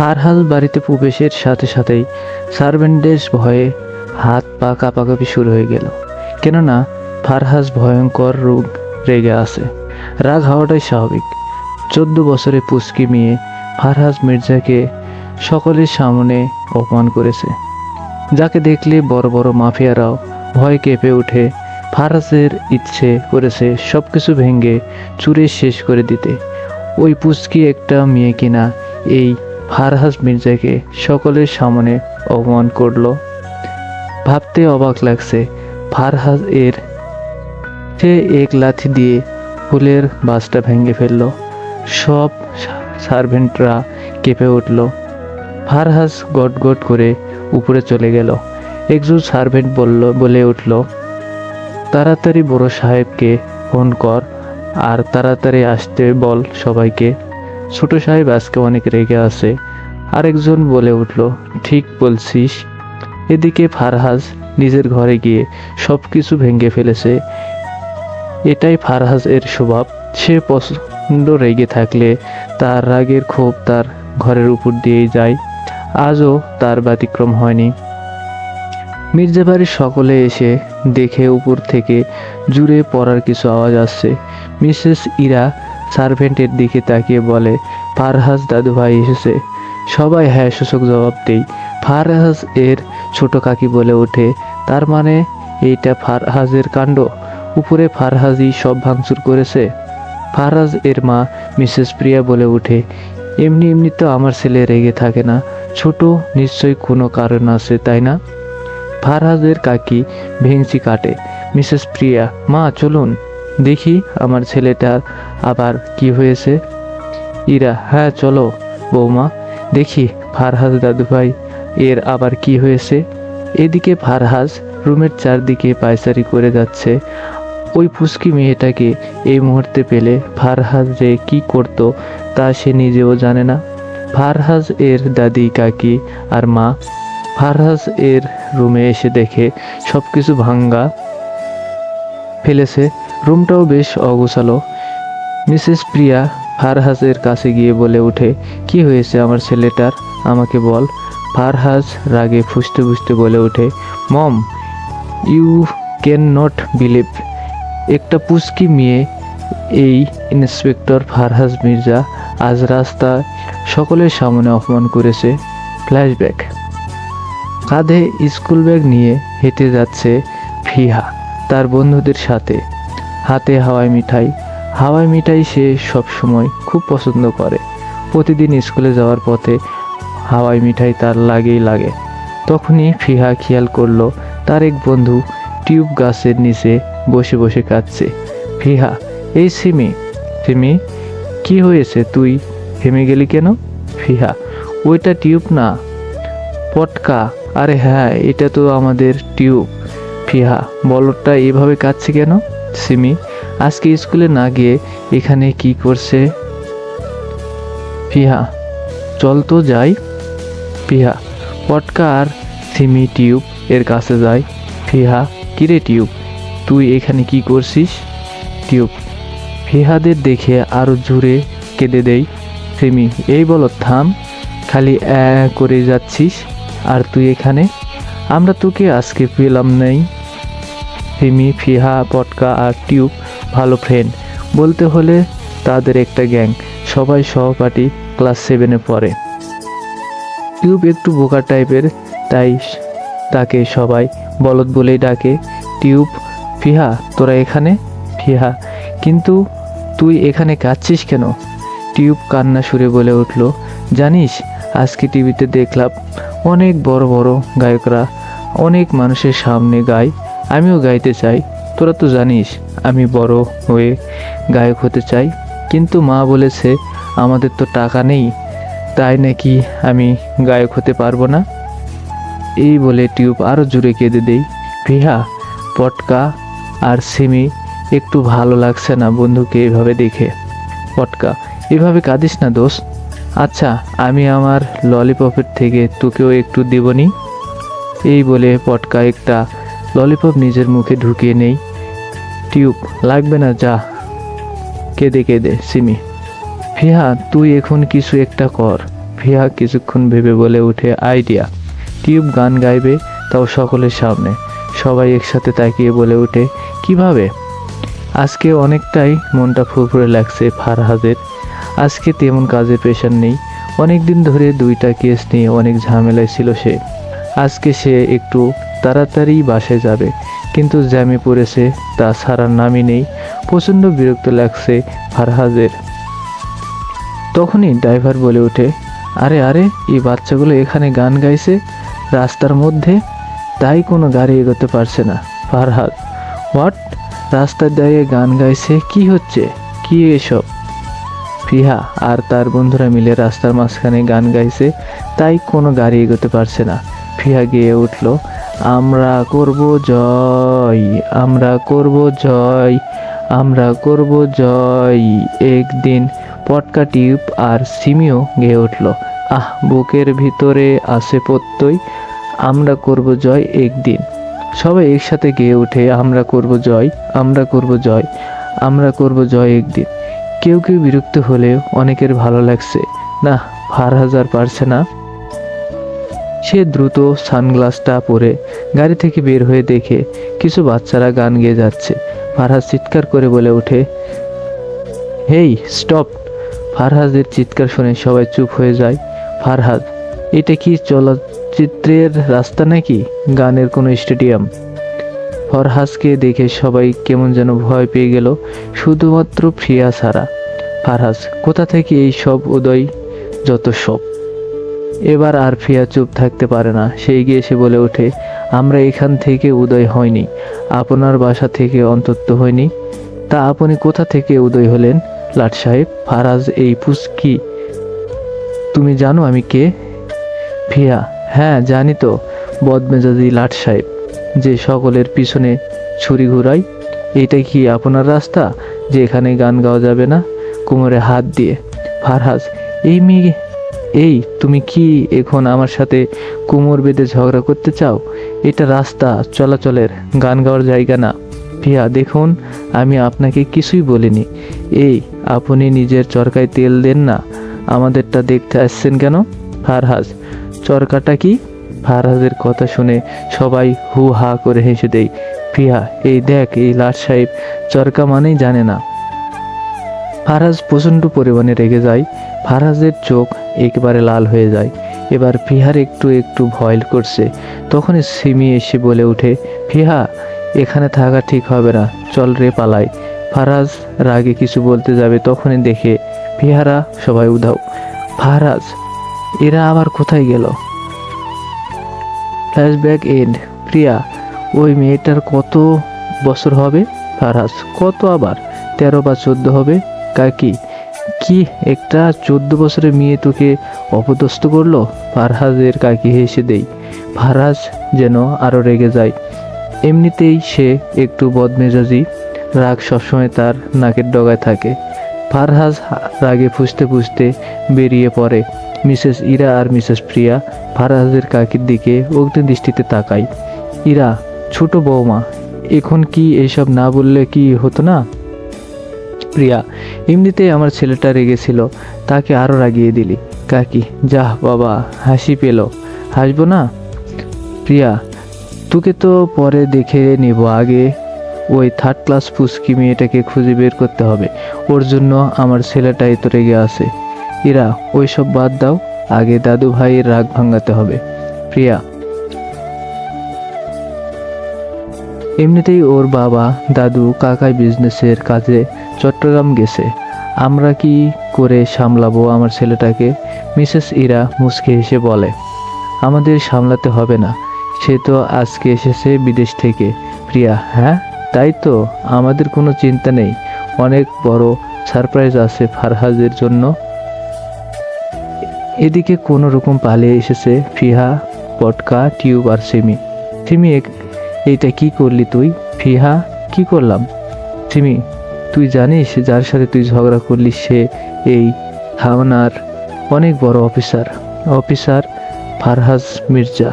ফারহাল বাড়িতে প্রবেশের সাথে সাথেই সার্ভেন্টের ভয়ে হাত পা কাঁপাকাঁপি শুরু হয়ে গেল। কেননা ফারহাজ ভয়ঙ্কর রোগ রেগে আছে। রাগ হওয়াটাই স্বাভাবিক। চোদ্দ বছরে পুস্কি মেয়ে ফারহাজ মির্জাকে সকলের সামনে অপমান করেছে। যাকে দেখলে বড় বড় মাফিয়ারাও ভয় কেঁপে উঠে ফারাজের ইচ্ছে করেছে সব কিছু ভেঙে চুরে শেষ করে দিতে। ওই পুস্কি একটা মেয়ে কিনা, এই ফারহাজ মির্জাকে সকলের সামনে অপমান করল। ভাবতে অবাক লাগছে, ফারহাজ এর সে এক লাথি দিয়ে ফুলের বাসটা ভেঙে ফেলল। সব সার্ভেন্টরা কেঁপে উঠল। ফারহাজ গট গট করে উপরে চলে গেল। একজন সার্ভেন্ট বলল, বলে উঠল, তাড়াতাড়ি বড় সাহেবকে ফোন কর আর তাড়াতাড়ি আসতে বল সবাইকে। ছোট সাহেব আজকে অনেক রেগে আছে। আরেকজন বলে উঠল, ঠিক বলছিস। এদিকে ফারহাজ নিজের ঘরে গিয়ে সব কিছু ভেঙে ফেলেছে। এটাই ফারহাজ এর স্বভাব। সে প্রচণ্ড রেগে থাকলে তার রাগের ক্ষোভ তার ঘরের উপর দিয়েই যায়। আজও তার ব্যতিক্রম হয়নি। মির্জা বাড়ির সকলে এসে দেখে উপর থেকে জুড়ে পড়ার কিছু আওয়াজ আসছে। মিসেস ইরা সার্ভেন্টের দিকে তাকিয়ে বলে, ফারহাজ দাদুভাই এসেছে। সবাই হ্যাঁ সূচক জবাব দেই ফারহাজ এর ছোট কাকি বলে ওঠে, তার মানে এইটা ফারহাজের কাণ্ড? উপরে ফারহাজই সব ভাঙচুর করেছে? ফারহাজ এর মা মিসেস প্রিয়া বলে ওঠে, এমনি এমনি তো আমার ছেলে রেগে থাকে না। ছোট নিশ্চয়ই কোনো কারণ আছে, তাই না? ফারহাজের কাকি ভেংচি কাটে, মিসেস প্রিয়া, মা, চলুন। দেখি আমার ছেলেটার আবার কি হয়েছে। ইরা হ্যাঁ চলো, বৌমা। দেখি, ফারহাজ দাদুভাই, এর আবার কি হয়েছে? এদিকে ফারহাজ রুমের চারদিকে পায়চারি করে যাচ্ছে। ওই পুস্কি মেয়েটাকে এই মুহূর্তে পেলে ফারহাজ যে কি করত তা সে নিজেও জানে না। ফারহাজ এর দাদি, কাকি আর মা। ফারহাজ এর রুমে এসে দেখে সব কিছু ভাঙ্গা ফেলেছে। রুমটাও বেশ অগোছালো। মিসেস প্রিয়া ফারহাজের কাছে গিয়ে বলে ওঠে, কি হয়েছে আমার ছেলেটার? আমাকে বল। ফারহাজ রাগে ফুসতে ফুসতে বলে ওঠে, mom, you can not believe. একটা পুস্কি মেয়ে, এই ইন্সপেক্টর ফারহাজ মির্জা আজ রাস্তায় সকলের সামনে অপমান করেছে। ফ্ল্যাশব্যাক। কাঁধে স্কুল ব্যাগ নিয়ে হেঁটে যাচ্ছে ফিহা, তার বন্ধুদের সাথে। হাতে হাওয়াই মিঠাই। হাওয়াই মিঠাই সে সবসময় খুব পছন্দ করে। প্রতিদিন স্কুলে যাওয়ার পথে হাওয়াই মিঠাই তার লাগেই লাগে। তখনই ফিহা খেয়াল করল, তার এক বন্ধু টিউব গাছের নিচে বসে বসে কাঁদছে। ফিহা, এই সিমি সিমি, কি হয়েছে তুই? থেমে গেলি কেন? ফিহা, ওইটা টিউব না। পটকা, আরে হ্যাঁ এটা তো আমাদের টিউব। ফিহা, বলদটা এভাবে কাঁদছে কেন? সিমি, আজকে স্কুলে না গিয়ে এখানে কি করছে? ফিহা, চল তো যাই। ফিহা, পটকা আর সিমি টিউব এর কাছে যায়। ফিহা, কিরে টিউব, তুই এখানে কি করছিস? টিউব, ফিহাদের দেখে আরও জোরে কেঁদে দেই। সিমি, এই বলো, থাম, খালি করে যাচ্ছিস, আর তুই এখানে? আমরা তোকে আজকে পেলাম নেই। ফিমি ফিহা, পটকা আর টিউব ভালো ফ্রেন্ড বলতে হলে তাদের একটা গ্যাং সবাই সহপাঠী ক্লাস সেভেনে পড়ে। টিউব একটু বোকা টাইপের তাই তাকে সবাই বলদ বলেই ডাকে, টিউব, ফিহা, তোরা এখানে? ফিহা, কিন্তু তুই এখানে কাঁদছিস কেন? টিউব কান্না সুরে বলে উঠল, জানিস, আজকে টিভিতে দেখলাম অনেক বড় বড় গায়করা, অনেক মানুষের সামনে গায় আমিও গাইতে চাই। তোরা তো জানিস, আমি বড় হয়ে গায়ক হতে চাই। কিন্তু মা বলেছে, আমাদের তো টাকা নেই, তাই নাকি আমি গায়ক হতে পারব না? এই বলে টিউব আরও জুড়ে কেঁদে দেই ফিহা পটকা আর সিমি, একটু ভালো লাগছে না বন্ধুকে এভাবে দেখে। পটকা, এভাবে কাঁদিস না দোষ আচ্ছা আমি আমার ললিপপের থেকে তোকেও একটু দেবনি এই বলে পটকা একটা ললিপপ নিজের মুখে ঢুকিয়ে নেই। টিউব, লাগবে না, যা। কেঁদে কেঁদে, সিমি। ফিহা, তুই এখন কিছু একটা কর। ফিহা কিছুক্ষণ ভেবে বলে উঠে আইডিয়া। টিউব গান গাইবে, তাও সকলের সামনে। সবাই একসাথে তাকিয়ে বলে ওঠে, কীভাবে? আজকে অনেকটাই মনটা ফুরফুরে লাগছে ফারহাদের। আজকে তেমন কাজের প্রেশার নেই। অনেক দিন ধরে দুইটা কেস নিয়ে অনেক ঝামেলায় ছিল সে। আজকে সে একটু তাড়াতাড়ি বাসায় যাবে। কিন্তু জ্যামে পড়েছে তা ছাড়ার নামই নেই। প্রচণ্ড বিরক্ত লাগছে ফারহাদের। তখনই ড্রাইভার বলে ওঠে, আরে আরে, এই বাচ্চাগুলো এখানে গান গাইছে? রাস্তার মধ্যে? তাই কোনো গাড়ি এগোতে পারছে না ফারহাদ। হোয়াট? রাস্তায় দাঁড়িয়ে গান গাইছে? কি হচ্ছে? কি এসব? ফিহা আর তার বন্ধুরা মিলে রাস্তার মাঝখানে গান গাইছে, তাই কোনো গাড়ি এগোতে পারছে না। ফিহা গেয়ে উঠল আমরা করব জয়, আমরা করব জয়, আমরা করব জয়। একদিন পটকা টিউব আর সিমিও গেয়ে উঠল। আহ, বুকের ভিতরে আসে প্রত্যয়, আমরা করব জয় একদিন। সবাই একসাথে গেয়ে উঠে, আমরা করব জয়, আমরা করব জয়, আমরা করব জয় একদিন। কেউ কেউ বিরক্ত হলেও অনেকের ভালো লাগছে। না ফারহাজ আর পারছে না। সে দ্রুত সানগ্লাসটা পরে গাড়ি থেকে বের হয়ে দেখে কিছু বাচ্চারা গান গেয়ে যাচ্ছে। ফারহাজ চিৎকার করে বলে ওঠে, হেই, স্টপ! ফারহাজের চিৎকার শুনে সবাই চুপ হয়ে যায়। ফারহাদ, এটা কি চলচ্চিত্রের রাস্তা নাকি? গানের কোনো স্টেডিয়াম? ফরহাজকে দেখে সবাই কেমন যেন ভয় পেয়ে গেল, শুধুমাত্র প্রিয়া ছাড়া। ফারহাজ কোথা থেকে এই সব উদয়? যত সব। এবার আর ফিয়া চুপ থাকতে পারে না। সেই গিয়ে এসে বলে ওঠে, আমরা এখান থেকে উদয় হয়নি আপনার বাসা থেকে অন্তত হয়নি তা আপনি কোথা থেকে উদয় হলেন? লাট সাহেব, ফারাজ, এই পুস্কি তুমি জানো আমি কে? ফিয়া? হ্যাঁ জানি তো, বদমেজাজি লাট সাহেব, যে সকলের পিছনে ছুরি ঘুরাই, এইটা কি আপনার রাস্তা, যে এখানে গান গাওয়া যাবে না? কোমরে হাত দিয়ে। ফারহাজ এই মেয়ে এই, তুমি কি এখন আমার সাথে কোমর বেঁধে ঝগড়া করতে চাও? এটা রাস্তা, চলাচলের, গান গাওয়ার জায়গা না। পিয়া দেখুন, আমি আপনাকে কিছুই বলিনি। এই, আপনি নিজের চরকায় তেল দেন না। আমাদেরটা দেখতে আসছেন কেন? ফারহাজ, চরকাটা কি? ফারহাজের কথা শুনে সবাই হু হা করে হেসে দেয়। পিয়া এই দেখ, এই লাট সাহেব চরকা মানেই জানে না। ফারাজ প্রচণ্ড পরিমাণে রেগে যায়। ফারাজের চোখ একেবারে লাল হয়ে যায়। এবার ফিহার একটু একটু ভয় করছে। তখনই সিমি এসে বলে ওঠে, ফিহা, এখানে থাকা ঠিক হবে না। চল রে পালাই। ফারাজ রাগে কিছু বলতে যাবে তখনই দেখে, ফিহারা, সবাই উধাও। ফারাজ, এরা আবার কোথায় গেল? Flashback and. প্রিয়া, ওই মেয়েটার কত বছর হবে? ফারাজ, কত আবার? তেরো বা চোদ্দ হবে? কাকি কি? একটা চোদ্দ বছরের মেয়ে তোকে অপদস্থ করল? ফারহাজের কাকি হেসে দেই। ফারহাজ যেন আরও রেগে যায়। এমনিতেই সে একটু বদমেজাজি, রাগ সবসময় তার নাকের ডগায় থাকে। ফারহাজ রাগে ফুসতে ফুসতে বেরিয়ে পড়ে। মিসেস ইরা আর মিসেস প্রিয়া ফারহাজের কাকির দিকে অগ্নি দৃষ্টিতে তাকায়। ইরা, ছোট বৌমা এখন কি এসব না বললে কি হতো না? প্রিয়া, এমনিতেই আমার ছেলেটা রেগেছিল, তাকে আরও রাগিয়ে দিলি। কাকি যাহ বাবা, হাসি পেল। হাসবো না? প্রিয়া, তোকে তো পরে দেখে নেব আগে। ওই থার্ড ক্লাস পুস্কি মেয়েটাকে খুঁজে বের করতে হবে। ওর জন্য আমার ছেলেটাই তো রেগে আছে। এরা ওইসব বাদ দাও। আগে দাদু ভাইয়ের রাগ ভাঙাতে হবে। প্রিয়া এমনিতেই ওর বাবা, দাদু কাকাই বিজনেসের কাজে চট্টগ্রাম গেছে। আমরা কি করে সামলাবো আমার ছেলেটাকে? মিসেস ইরা মুসকে হেসে বলে, আমাদের সামলাতে হবে না। সে তো আজকে এসেছে বিদেশ থেকে। প্রিয়া হ্যাঁ? তাই তো? আমাদের কোনো চিন্তা নেই। অনেক বড় সারপ্রাইজ আছে ফারহাজের জন্য। এদিকে কোনো রকম পালিয়ে এসেছে ফিহা পটকা টিউব আর সিমি। সিমি এইটা কি করলি তুই? ফিহা, কি করলাম? সিমি, তুই জানিস যার সাথে তুই ঝগড়া করলি সে এই হাওনার অনেক বড় অফিসার। অফিসার ফারহাজ মির্জা।